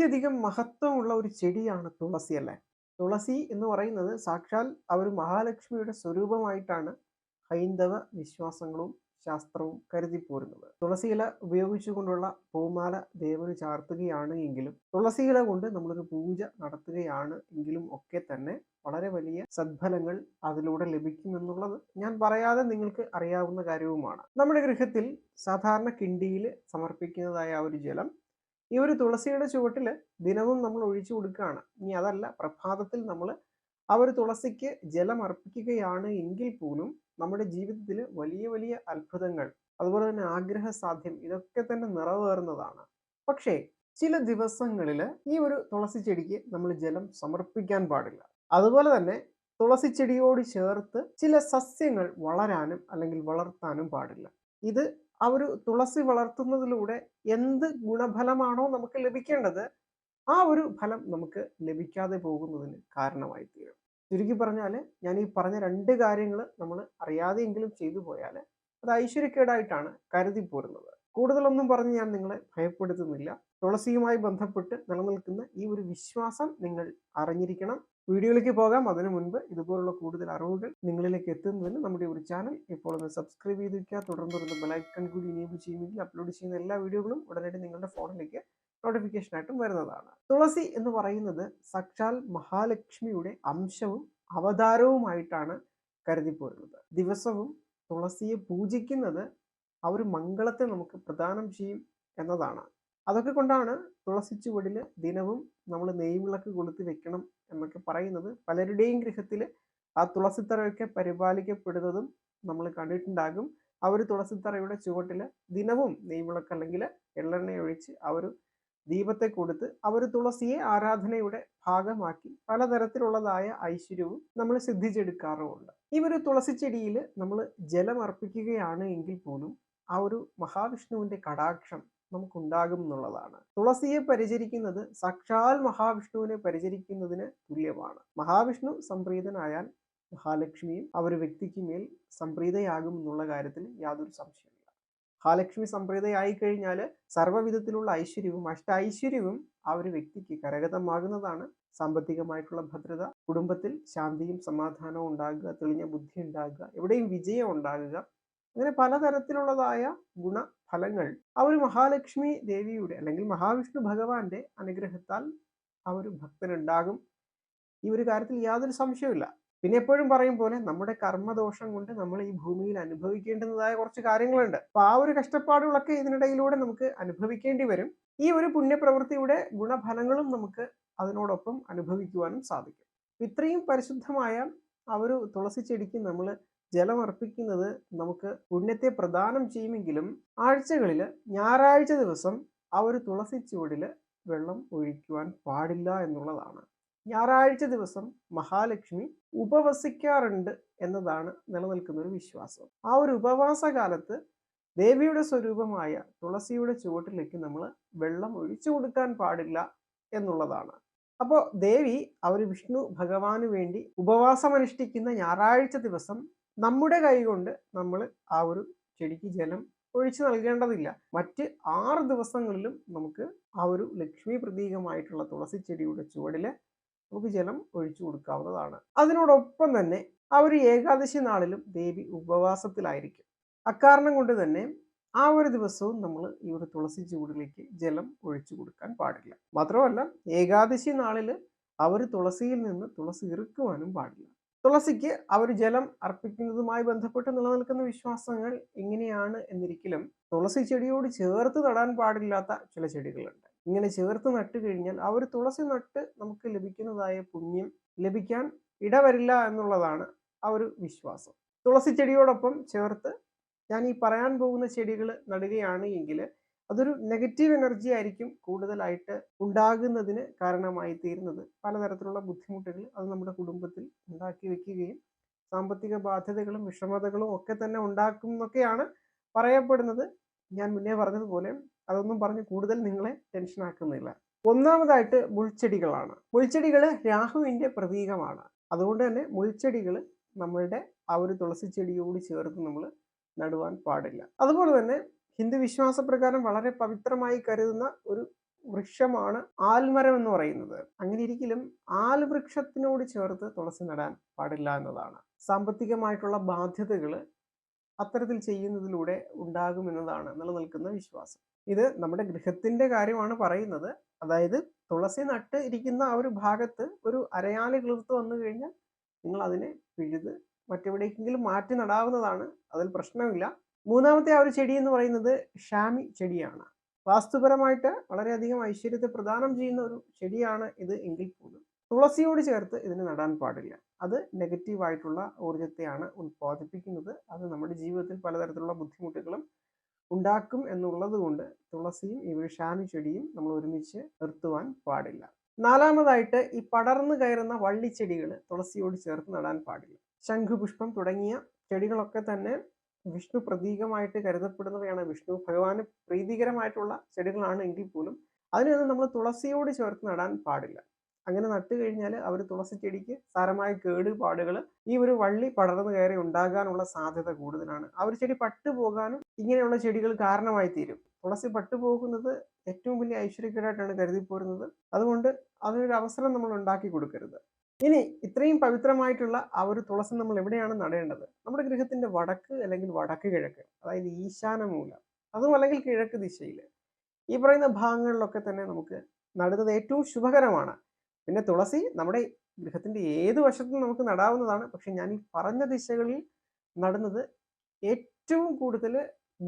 അത്യധികം മഹത്വമുള്ള ഒരു ചെടിയാണ് തുളസി അല്ലേ? തുളസി എന്ന് പറയുന്നത് സാക്ഷാൽ ആ ഒരു മഹാലക്ഷ്മിയുടെ സ്വരൂപമായിട്ടാണ് ഹൈന്ദവ വിശ്വാസങ്ങളും ശാസ്ത്രവും കരുതിപ്പോരുന്നത്. തുളസിയില ഉപയോഗിച്ചുകൊണ്ടുള്ള പൂമാല ദേവന് ചാർത്തുകയാണ് എങ്കിലും തുളസിയില കൊണ്ട് നമ്മളൊരു പൂജ നടത്തുകയാണ് എങ്കിലും ഒക്കെ തന്നെ വളരെ വലിയ സദ്ഫലങ്ങൾ അതിലൂടെ ലഭിക്കുമെന്നുള്ളത് ഞാൻ പറയാതെ നിങ്ങൾക്ക് അറിയാവുന്ന കാര്യവുമാണ്. നമ്മുടെ ഗൃഹത്തിൽ സാധാരണ കിണ്ടിയിൽ സമർപ്പിക്കുന്നതായ ഒരു ജലം ഈ ഒരു തുളസിയുടെ ചുവട്ടിൽ ദിനവും നമ്മൾ ഒഴിച്ചു കൊടുക്കുകയാണ്. ഇനി അതല്ല പ്രഭാതത്തിൽ നമ്മൾ ആ ഒരു തുളസിക്ക് ജലം അർപ്പിക്കുകയാണ് എങ്കിൽ പോലും നമ്മുടെ ജീവിതത്തിൽ വലിയ വലിയ അത്ഭുതങ്ങൾ അതുപോലെ തന്നെ ആഗ്രഹ സാധ്യം ഇതൊക്കെ തന്നെ നിറവേറുന്നതാണ്. പക്ഷേ ചില ദിവസങ്ങളിൽ ഈ ഒരു തുളസി ചെടിക്ക് നമ്മൾ ജലം സമർപ്പിക്കാൻ പാടില്ല. അതുപോലെ തന്നെ തുളസി ചെടിയോട് ചേർത്ത് ചില സസ്യങ്ങൾ വളരാനും അല്ലെങ്കിൽ വളർത്താനും പാടില്ല. ഇത് ആ ഒരു തുളസി വളർത്തുന്നതിലൂടെ എന്ത് ഗുണഫലമാണോ നമുക്ക് ലഭിക്കേണ്ടത് ആ ഒരു ഫലം നമുക്ക് ലഭിക്കാതെ പോകുന്നതിന് കാരണമായി തീരും. ചുരുക്കി പറഞ്ഞാൽ ഞാൻ ഈ പറഞ്ഞ രണ്ട് കാര്യങ്ങൾ നമ്മൾ അറിയാതെയെങ്കിലും ചെയ്തു പോയാൽ അത് ഐശ്വര്യക്കേടായിട്ടാണ് കരുതി പോരുന്നത്. കൂടുതലൊന്നും പറഞ്ഞ് ഞാൻ നിങ്ങളെ ഭയപ്പെടുത്തുന്നില്ല. തുളസിയുമായി ബന്ധപ്പെട്ട് നിലനിൽക്കുന്ന ഈ ഒരു വിശ്വാസം നിങ്ങൾ അറിഞ്ഞിരിക്കണം. വീഡിയോയിലേക്ക് പോകാം. അതിനു മുൻപ് ഇതുപോലുള്ള കൂടുതൽ അറിവുകൾ നിങ്ങളിലേക്ക് എത്തുന്നതിന് നമ്മുടെ ഒരു ചാനൽ ഇപ്പോൾ ഒന്ന് സബ്സ്ക്രൈബ് ചെയ്ത് വയ്ക്കുക തുടർന്ന് തുടർന്ന് ബെലൈക്കൺ കൂടി ഇനേബിൾ ചെയ്യുമെങ്കിൽ അപ്ലോഡ് ചെയ്യുന്ന എല്ലാ വീഡിയോകളും ഉടനടി നിങ്ങളുടെ ഫോണിലേക്ക് നോട്ടിഫിക്കേഷൻ ആയിട്ടും വരുന്നതാണ്. തുളസി എന്ന് പറയുന്നത് സക്ഷാൽ മഹാലക്ഷ്മിയുടെ അംശവും അവതാരവുമായിട്ടാണ് കരുതിപ്പോരുന്നത്. ദിവസവും തുളസിയെ പൂജിക്കുന്നത് ആ ഒരു മംഗളത്തെ നമുക്ക് പ്രദാനം ചെയ്യും എന്നതാണ്. അതൊക്കെ കൊണ്ടാണ് തുളസി ചുവടിൽ ദിനവും നമ്മൾ നെയ്വിളക്ക് കൊളുത്തി വെക്കണം എന്നൊക്കെ പറയുന്നത്. പലരുടെയും ഗൃഹത്തിൽ ആ തുളസിത്തറയൊക്കെ പരിപാലിക്കപ്പെടുന്നതും നമ്മൾ കണ്ടിട്ടുണ്ടാകും. ആ ഒരു തുളസിത്തറയുടെ ചുവട്ടിൽ ദിനവും നെയ്വിളക്ക് അല്ലെങ്കിൽ എള്ളെണ്ണ ഒഴിച്ച് ആ ഒരു ദീപത്തെ കൊടുത്ത് അവർ തുളസിയെ ആരാധനയുടെ ഭാഗമാക്കി പലതരത്തിലുള്ളതായ ഐശ്വര്യവും നമ്മൾ സിദ്ധിച്ചെടുക്കാറുമുണ്ട്. ഈ ഒരു തുളസി ചെടിയിൽ നമ്മൾ ജലം അർപ്പിക്കുകയാണ് എങ്കിൽ പോലും ആ ഒരു മഹാവിഷ്ണുവിന്റെ കടാക്ഷം നമുക്കുണ്ടാകും എന്നുള്ളതാണ്. തുളസിയെ പരിചരിക്കുന്നത് സാക്ഷാൽ മഹാവിഷ്ണുവിനെ പരിചരിക്കുന്നതിന് തുല്യമാണ്. മഹാവിഷ്ണു സംപ്രീതനായാൽ മഹാലക്ഷ്മിയും ആ ഒരു വ്യക്തിക്ക് മേൽ സംപ്രീതയാകും എന്നുള്ള കാര്യത്തിൽ യാതൊരു സംശയമില്ല മഹാലക്ഷ്മി സംപ്രീതയായി കഴിഞ്ഞാൽ സർവവിധത്തിലുള്ള ഐശ്വര്യവും അഷ്ട ഐശ്വര്യവും ആ ഒരു വ്യക്തിക്ക് കരഗതമാകുന്നതാണ്. സാമ്പത്തികമായിട്ടുള്ള ഭദ്രത കുടുംബത്തിൽ ശാന്തിയും സമാധാനവും ഉണ്ടാകുക തെളിഞ്ഞ ബുദ്ധി ഉണ്ടാകുക എവിടെയും വിജയം ഉണ്ടാകുക അങ്ങനെ പലതരത്തിലുള്ളതായ ഗുണഫലങ്ങൾ ആ ഒരു മഹാലക്ഷ്മി ദേവിയുടെ അല്ലെങ്കിൽ മഹാവിഷ്ണു ഭഗവാന്റെ അനുഗ്രഹത്താൽ ആ ഒരു ഭക്തനുണ്ടാകും. ഈ ഒരു കാര്യത്തിൽ യാതൊരു സംശയവുമില്ല. പിന്നെ എപ്പോഴും പറയും പോലെ നമ്മുടെ കർമ്മദോഷം കൊണ്ട് നമ്മൾ ഈ ഭൂമിയിൽ അനുഭവിക്കേണ്ടുന്നതായ കുറച്ച് കാര്യങ്ങളുണ്ട്. അപ്പൊ ആ ഒരു കഷ്ടപ്പാടുകളൊക്കെ ഇതിനിടയിലൂടെ നമുക്ക് അനുഭവിക്കേണ്ടി വരും. ഈ ഒരു പുണ്യപ്രവൃത്തിയുടെ ഗുണഫലങ്ങളും നമുക്ക് അതിനോടൊപ്പം അനുഭവിക്കുവാനും സാധിക്കും. ഇത്രയും പരിശുദ്ധമായ ആ ഒരു തുളസി ചെടിക്ക് നമ്മൾ ജലം അർപ്പിക്കുന്നത് നമുക്ക് പുണ്യത്തെ പ്രദാനം ചെയ്യുമെങ്കിലും ആഴ്ചകളിൽ ഞായറാഴ്ച ദിവസം ആ ഒരു തുളസി ചുവടിൽ വെള്ളം ഒഴിക്കുവാൻ പാടില്ല എന്നുള്ളതാണ്. ഞായറാഴ്ച ദിവസം മഹാലക്ഷ്മി ഉപവസിക്കാറുണ്ട് എന്നതാണ് നിലനിൽക്കുന്ന ഒരു വിശ്വാസം. ആ ഒരു ഉപവാസ കാലത്ത് ദേവിയുടെ സ്വരൂപമായ തുളസിയുടെ ചുവട്ടിലേക്ക് നമ്മൾ വെള്ളം ഒഴിച്ചു കൊടുക്കാൻ പാടില്ല എന്നുള്ളതാണ്. അപ്പോൾ ദേവി അവർ വിഷ്ണു ഭഗവാന് വേണ്ടി ഉപവാസം അനുഷ്ഠിക്കുന്ന ഞായറാഴ്ച ദിവസം നമ്മുടെ കൈകൊണ്ട് നമ്മൾ ആ ഒരു ചെടിക്ക് ജലം ഒഴിച്ചു നൽകേണ്ടതില്ല. മറ്റ് ആറ് ദിവസങ്ങളിലും നമുക്ക് ആ ഒരു ലക്ഷ്മി പ്രതീകമായിട്ടുള്ള തുളസി ചെടിയുടെ ചുവടിൽ നമുക്ക് ജലം ഒഴിച്ചു കൊടുക്കാവുന്നതാണ്. അതിനോടൊപ്പം തന്നെ ആ ഒരു ഏകാദശി നാളിലും ദേവി ഉപവാസത്തിലായിരിക്കും. അക്കാരണം കൊണ്ട് തന്നെ ആ ഒരു ദിവസവും നമ്മൾ ഈ ഒരു തുളസി ചൂടിലേക്ക് ജലം ഒഴിച്ചു കൊടുക്കാൻ പാടില്ല. മാത്രമല്ല ഏകാദശി നാളിൽ അവർ തുളസിയിൽ നിന്ന് തുളസി ഇറുക്കുവാനും പാടില്ല. തുളസിക്ക് അവർ ജലം അർപ്പിക്കുന്നതുമായി ബന്ധപ്പെട്ട് നിലനിൽക്കുന്ന വിശ്വാസങ്ങൾ എങ്ങനെയാണ് എന്നിരിക്കലും തുളസി ചെടിയോട് ചേർത്ത് നടാൻ പാടില്ലാത്ത ചില ചെടികളുണ്ട്. ഇങ്ങനെ ചേർത്ത് നട്ടു കഴിഞ്ഞാൽ ആ ഒരു തുളസി നട്ട് നമുക്ക് ലഭിക്കുന്നതായ പുണ്യം ലഭിക്കാൻ ഇടവരില്ല എന്നുള്ളതാണ് ആ ഒരു വിശ്വാസം. തുളസി ചെടിയോടൊപ്പം ചേർത്ത് ഞാൻ ഈ പറയാൻ പോകുന്ന ചെടികൾ നടുകയാണ് എങ്കിൽ അതൊരു നെഗറ്റീവ് എനർജി ആയിരിക്കും കൂടുതലായിട്ട് ഉണ്ടാകുന്നതിന് കാരണമായി തീരുന്നത്. പലതരത്തിലുള്ള ബുദ്ധിമുട്ടുകൾ അത് നമ്മുടെ കുടുംബത്തിൽ ഉണ്ടാക്കി വെക്കുകയും സാമ്പത്തിക ബാധ്യതകളും വിഷമതകളും ഒക്കെ തന്നെ ഉണ്ടാക്കും എന്നൊക്കെയാണ് പറയപ്പെടുന്നത്. ഞാൻ മുന്നേ പറഞ്ഞതുപോലെ അതൊന്നും പറഞ്ഞ് കൂടുതൽ നിങ്ങളെ ടെൻഷൻ ആക്കുന്നില്ല. ഒന്നാമതായിട്ട് മുൾച്ചെടികളാണ്. മുൾച്ചെടികൾ രാഹുവിന്റെ പ്രതീകമാണ്. അതുകൊണ്ട് തന്നെ മുൾച്ചെടികൾ നമ്മളുടെ ആ ഒരു തുളസി ചെടിയോട് ചേർത്ത് നമ്മൾ നടുവാൻ പാടില്ല. അതുപോലെ തന്നെ ഹിന്ദു വിശ്വാസപ്രകാരം വളരെ പവിത്രമായി കരുതുന്ന ഒരു വൃക്ഷമാണ് ആൽമരം എന്ന് പറയുന്നത്. അങ്ങനെ ഇരിക്കലും ആൽവൃക്ഷത്തിനോട് ചേർത്ത് തുളസി നടാൻ പാടില്ല എന്നതാണ്. സാമ്പത്തികമായിട്ടുള്ള ബാധ്യതകൾ അത്തരത്തിൽ ചെയ്യുന്നതിലൂടെ ഉണ്ടാകുമെന്നതാണ് നിലനിൽക്കുന്ന വിശ്വാസം. ഇത് നമ്മുടെ ഗൃഹത്തിന്റെ കാര്യമാണ് പറയുന്നത്. അതായത് തുളസി നട്ട് ഇരിക്കുന്ന ആ ഒരു ഭാഗത്ത് ഒരു അരയാൽ കിളിർത്ത് വന്നു കഴിഞ്ഞാൽ നിങ്ങൾ അതിനെ പിഴുത് മറ്റെവിടേക്കെങ്കിലും മാറ്റി നടാവുന്നതാണ്. അതിൽ പ്രശ്നമില്ല. മൂന്നാമത്തെ ആ ഒരു ചെടി എന്ന് പറയുന്നത് ഷാമി ചെടിയാണ്. വാസ്തുപരമായിട്ട് വളരെയധികം ഐശ്വര്യത്തെ പ്രദാനം ചെയ്യുന്ന ഒരു ചെടിയാണ് ഇത് എങ്കിൽ പോലും. തുളസിയോട് ചേർത്ത് ഇതിന് നടാൻ പാടില്ല. അത് നെഗറ്റീവായിട്ടുള്ള ഊർജത്തെയാണ് ഉൽപ്പാദിപ്പിക്കുന്നത് അത് നമ്മുടെ ജീവിതത്തിൽ പലതരത്തിലുള്ള ബുദ്ധിമുട്ടുകളും ഉണ്ടാക്കും എന്നുള്ളത് കൊണ്ട് തുളസിയും ഈ ഷാമി ചെടിയും നമ്മൾ ഒരുമിച്ച് നിർത്തുവാൻ പാടില്ല. നാലാമതായിട്ട് ഈ പടർന്നു കയറുന്ന വള്ളിച്ചെടികൾ തുളസിയോട് ചേർത്ത് നടാൻ പാടില്ല. ശംഖുപുഷ്പം തുടങ്ങിയ ചെടികളൊക്കെ തന്നെ വിഷ്ണു പ്രതീകമായിട്ട് കരുതപ്പെടുന്നവയാണ് വിഷ്ണു. ഭഗവാന് പ്രീതികരമായിട്ടുള്ള ചെടികളാണ് എങ്കിൽ പോലും അതിനൊന്നും നമ്മൾ തുളസിയോട് ചേർത്ത് നടാൻ പാടില്ല. അങ്ങനെ നട്ടു കഴിഞ്ഞാൽ അവർ തുളസി ചെടിക്ക് സാരമായ കേടുപാടുകൾ ഈ ഒരു വള്ളി പടർന്നു കയറി ഉണ്ടാകാനുള്ള സാധ്യത കൂടുതലാണ്. ആ ഒരു ചെടി പട്ടുപോകാനും ഇങ്ങനെയുള്ള ചെടികൾ കാരണമായി തീരും തുളസി പട്ടുപോകുന്നത് ഏറ്റവും വലിയ ഐശ്വര്യക്കേടായിട്ടാണ് കരുതി പോരുന്നത് അതുകൊണ്ട് അതിനൊരു അവസരം നമ്മൾ ഉണ്ടാക്കി കൊടുക്കരുത്. ഇനി ഇത്രയും പവിത്രമായിട്ടുള്ള ആ ഒരു തുളസം നമ്മൾ എവിടെയാണ് നടേണ്ടത്? നമ്മുടെ ഗൃഹത്തിന്റെ വടക്ക് അല്ലെങ്കിൽ വടക്ക് കിഴക്ക് അതായത് ഈശാന മൂലം അതും അല്ലെങ്കിൽ കിഴക്ക് ദിശയിൽ ഈ പറയുന്ന ഭാഗങ്ങളിലൊക്കെ തന്നെ നമുക്ക് നടുന്നത് ഏറ്റവും ശുഭകരമാണ്. പിന്നെ തുളസി നമ്മുടെ ഗൃഹത്തിന്റെ ഏത് വശത്തും നമുക്ക് നടാവുന്നതാണ്. പക്ഷെ ഞാൻ ഈ പറഞ്ഞ ദിശകളിൽ നടുന്നത് ഏറ്റവും കൂടുതൽ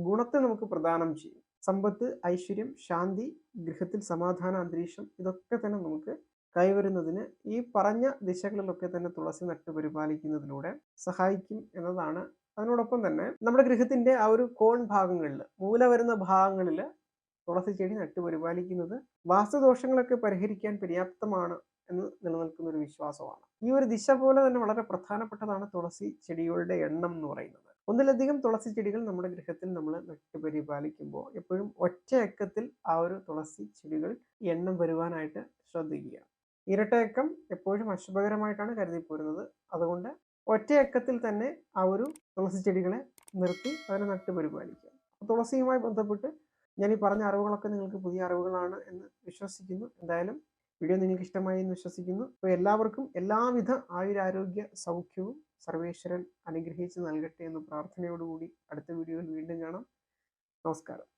ഗുണത്തെ നമുക്ക് പ്രദാനം ചെയ്യും. സമ്പത്ത് ഐശ്വര്യം ശാന്തി ഗൃഹത്തിൽ സമാധാന അന്തരീക്ഷം ഇതൊക്കെ തന്നെ നമുക്ക് കൈവരുന്നതിന് ഈ പറഞ്ഞ ദിശകളിലൊക്കെ തന്നെ തുളസി നട്ട് പരിപാലിക്കുന്നതിലൂടെ സഹായിക്കും എന്നതാണ്. അതിനോടൊപ്പം തന്നെ നമ്മുടെ ഗൃഹത്തിന്റെ ആ ഒരു കോൺ ഭാഗങ്ങളിൽ മൂല വരുന്ന ഭാഗങ്ങളിൽ തുളസി ചെടി നട്ട് പരിപാലിക്കുന്നത് വാസ്തുദോഷങ്ങളൊക്കെ പരിഹരിക്കാൻ പര്യാപ്തമാണ് എന്ന് നിലനിൽക്കുന്ന ഒരു വിശ്വാസമാണ്. ഈ ഒരു ദിശ പോലെ തന്നെ വളരെ പ്രധാനപ്പെട്ടതാണ് തുളസി ചെടികളുടെ എണ്ണം എന്ന് പറയുന്നത്. ഒന്നിലധികം തുളസി ചെടികൾ നമ്മുടെ ഗൃഹത്തിൽ നമ്മൾ നട്ട് പരിപാലിക്കുമ്പോൾ എപ്പോഴും ഒറ്റയക്കത്തിൽ ആ ഒരു തുളസി ചെടികൾ എണ്ണം വരുവാനായിട്ട് ശ്രദ്ധിക്കുക. ഇരട്ടയക്കം എപ്പോഴും അശുഭകരമായിട്ടാണ് കരുതി പോരുന്നത് അതുകൊണ്ട് ഒറ്റയക്കത്തിൽ തന്നെ ആ ഒരു തുളസി ചെടികളെ നിർത്തി അതിനെ നട്ട് പരിപാലിക്കുക തുളസിയുമായി ബന്ധപ്പെട്ട് ഞാൻ ഈ പറഞ്ഞ അറിവുകളൊക്കെ നിങ്ങൾക്ക് പുതിയ അറിവുകളാണ് എന്ന് വിശ്വസിക്കുന്നു. എന്തായാലും വീഡിയോ നിങ്ങൾക്ക് ഇഷ്ടമായി എന്ന് വിശ്വസിക്കുന്നു. അപ്പോൾ എല്ലാവർക്കും എല്ലാവിധ ആയുരാരോഗ്യ സൗഖ്യവും സർവേശ്വരൻ അനുഗ്രഹിച്ച് നൽകട്ടെ എന്ന പ്രാർത്ഥനയോടുകൂടി അടുത്ത വീഡിയോയിൽ വീണ്ടും കാണാം. നമസ്കാരം.